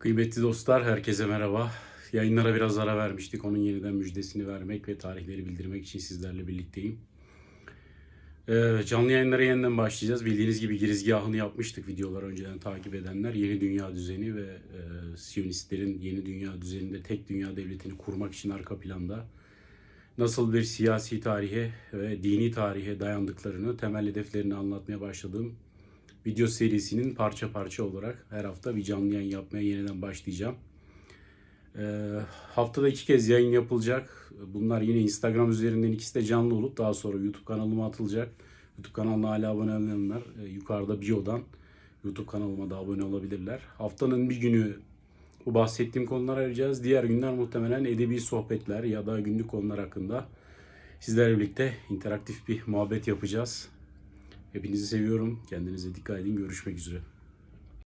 Kıymetli dostlar, herkese merhaba. Yayınlara biraz ara vermiştik. Onun yeniden müjdesini vermek ve tarihleri bildirmek için sizlerle birlikteyim. Ee, canlı yayınlara yeniden başlayacağız. Bildiğiniz gibi girizgahını yapmıştık videolar önceden takip edenler. Yeni dünya düzeni ve e, Siyonistlerin yeni dünya düzeninde tek dünya devletini kurmak için arka planda nasıl bir siyasi tarihe ve dini tarihe dayandıklarını, temel hedeflerini anlatmaya başladığım video serisinin parça parça olarak her hafta bir canlı yayın yapmaya yeniden başlayacağım. Ee, haftada iki kez yayın yapılacak. Bunlar yine Instagram üzerinden ikisi de canlı olup daha sonra YouTube kanalıma atılacak. YouTube kanalına hala abone olmayanlar e, yukarıda bio'dan YouTube kanalıma da abone olabilirler. Haftanın bir günü bu bahsettiğim konulara arayacağız. Diğer günler muhtemelen edebi sohbetler ya da günlük konular hakkında sizlerle birlikte interaktif bir muhabbet yapacağız. Hepinizi seviyorum. Kendinize dikkat edin. Görüşmek üzere.